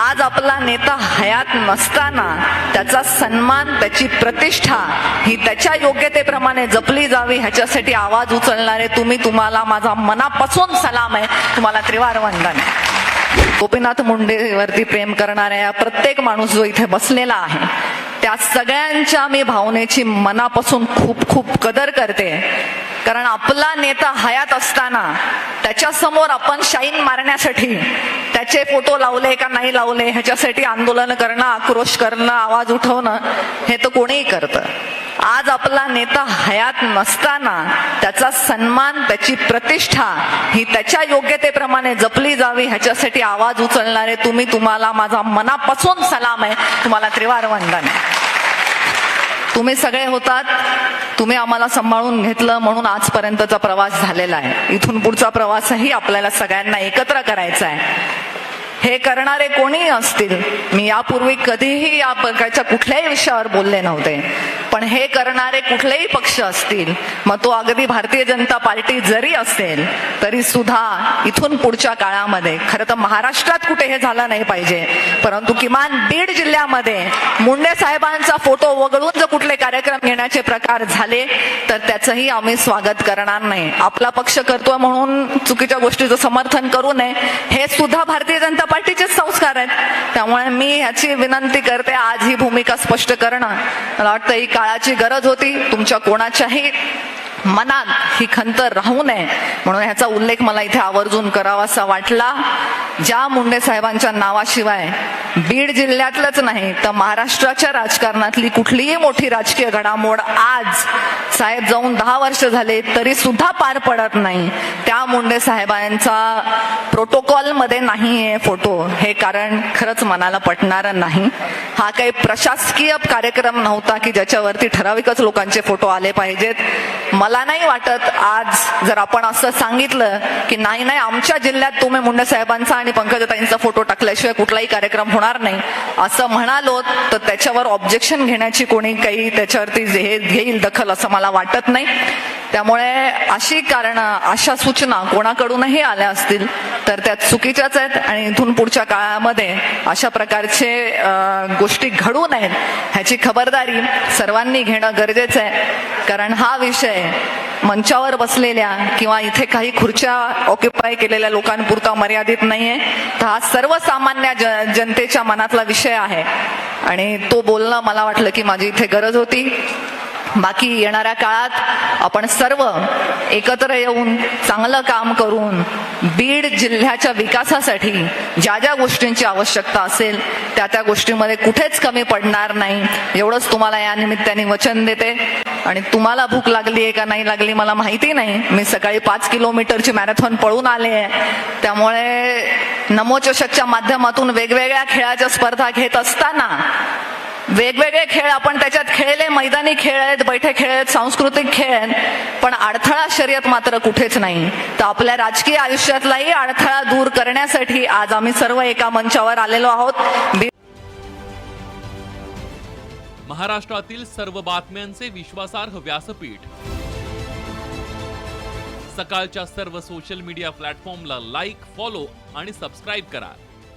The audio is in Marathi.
आज आपला नेता हयात नसताना त्याचा सन्मान त्याची प्रतिष्ठा ही त्याच्या योग्यतेप्रमाणे जपली जावी ह्याच्यासाठी आवाज उचलणारे तुम्ही तुम्हाला माझा मनापासून सलाम आहे. तुम्हाला त्रिवार वंदन गोपीनाथ मुंडेवरती प्रेम करणाऱ्या या प्रत्येक माणूस जो इथे बसलेला आहे त्या सगळ्यांच्या मी भावनेची मनापासून खूप खूप कदर करते. कारण आपला नेता हयात असताना त्याच्यासमोर आपण शाईन मारण्यासाठी त्याचे फोटो लावले का नाही लावले ह्याच्यासाठी आंदोलन करणं आक्रोश करणं आवाज उठवणं हे तर कोणीही करतं. आज आपला नेता हयात नसताना त्याचा सन्मान त्याची प्रतिष्ठा ही त्याच्या योग्यतेप्रमाणे जपली जावी ह्याच्यासाठी आवाज उचलणारे तुम्ही तुम्हाला माझा मनापासून सलाम आहे. तुम्हाला त्रिवार वंदन आहे. तुम्ही सगळे होतात. तुम्ही आम्हाला सांभाळून घेतलं म्हणून आजपर्यंतचा प्रवास झालेला आहे. इथून पुढचा प्रवासही आपल्याला सगळ्यांना एकत्र करायचा आहे. हे करणारे कोणीही असतील मी यापूर्वी कधीही या प्रकारच्या कुठल्याही विषयावर बोलले नव्हते. पण हे करणारे कुठलेही पक्ष असतील मग तो अगदी भारतीय जनता पार्टी जरी असेल तरी सुद्धा इथून पुढच्या काळामध्ये खरं तर महाराष्ट्रात कुठे हे झालं नाही पाहिजे. परंतु किमान बीड जिल्ह्यामध्ये मुंडे साहेबांचा फोटो वगळून कार्यक्रम घेण्याचे प्रकार झाले तर त्याचंही आम्ही स्वागत करणार नाही. आपला पक्ष करतोय म्हणून चुकीच्या गोष्टीचं समर्थन करू नये हे सुद्धा भारतीय जनता पार्टीचे संस्कार आहेत. त्यामुळे मी ह्याची विनंती करते आज ही भूमिका स्पष्ट करणं. मला वाटतं ही काळाची गरज होती. तुमच्या कोणाच्याही मनात ही खंत राहू नये. म्हणून ह्याचा उल्लेख मला इथे आवर्जून करावासा वाटला. ज्या मुंडे साहेबांच्या नावाशिवाय बीड जिल्ह्यातलंच नाही तर महाराष्ट्राच्या राजकारणातली कुठलीही मोठी राजकीय घडामोड आज साहेब जाऊन दहा वर्ष झाले तरी सुद्धा पार पडत नाही. त्या मुंडे साहेबांचा प्रोटोकॉलमध्ये आहे फोटो हे कारण खरंच मनाला पटणारं नाही. हा काही प्रशासकीय कार्यक्रम नव्हता की ज्याच्यावरती ठराविकच लोकांचे फोटो आले पाहिजेत. मला नाही वाटत आज जर आपण असं सांगितलं की नाही नाही आमच्या जिल्ह्यात तुम्ही मुंडे साहेबांचा आणि पंकजताईंचा फोटो टाकल्याशिवाय कुठलाही कार्यक्रम होणार नाही. असं म्हणालो तर त्याच्यावर ऑब्जेक्शन घेण्याची कोणी काही त्याच्यावरती हे घेईल दखल असं मला वाटत नाही. त्यामुळे अशी कारणं अशा सूचना कोणाकडूनही आल्या असतील तर त्या चुकीच्याच आहेत आणि इथून पुढच्या काळामध्ये अशा प्रकारचे गोष्टी घडू नयेत ह्याची खबरदारी सर्वांनी घेणं गरजेचं आहे. कारण हा विषय मंचावर बसलेल्या किंवा इथे काही खुर्च्या ऑक्युपाय केलेल्या लोकांपुरता मर्यादित नाहीये. तर हा सर्वसामान्य ज- जनतेच्या मनातला विषय आहे. आणि तो बोलणं मला वाटलं की माझी इथे गरज होती. बाकी येणाऱ्या काळात आपण सर्व एकत्र येऊन चांगलं काम करून बीड जिल्ह्याच्या विकासासाठी ज्या ज्या गोष्टींची आवश्यकता असेल त्या त्या गोष्टींमध्ये कुठेच कमी पडणार नाही. एवढंच तुम्हाला या निमित्ताने वचन देते. आणि तुम्हाला भूक लागली आहे का नाही लागली मला माहिती नाही. मी सकाळी पाच किलोमीटरची मॅरेथॉन पळून आले आहे. त्यामुळे नमोचषकच्या माध्यमातून वेगवेगळ्या खेळाच्या स्पर्धा घेत असताना वेगवेगळे खेळ आपण त्याच्यात खेळले मैदानी खेळ आहेत बैठे खेळ आहेत सांस्कृतिक खेळ आहेत पण अडथळा शर्यत मात्र कुठेच नाही. तर आपल्या राजकीय आयुष्यातलाही अडथळा दूर करण्यासाठी आज आम्ही सर्व एका मंचावर आलेलो आहोत. महाराष्ट्रातील सर्व बातम्यांचे विश्वासार्ह व्यासपीठ. सकाळच्या सर्व सोशल मीडिया प्लॅटफॉर्मला लाईक फॉलो आणि सबस्क्राईब करा.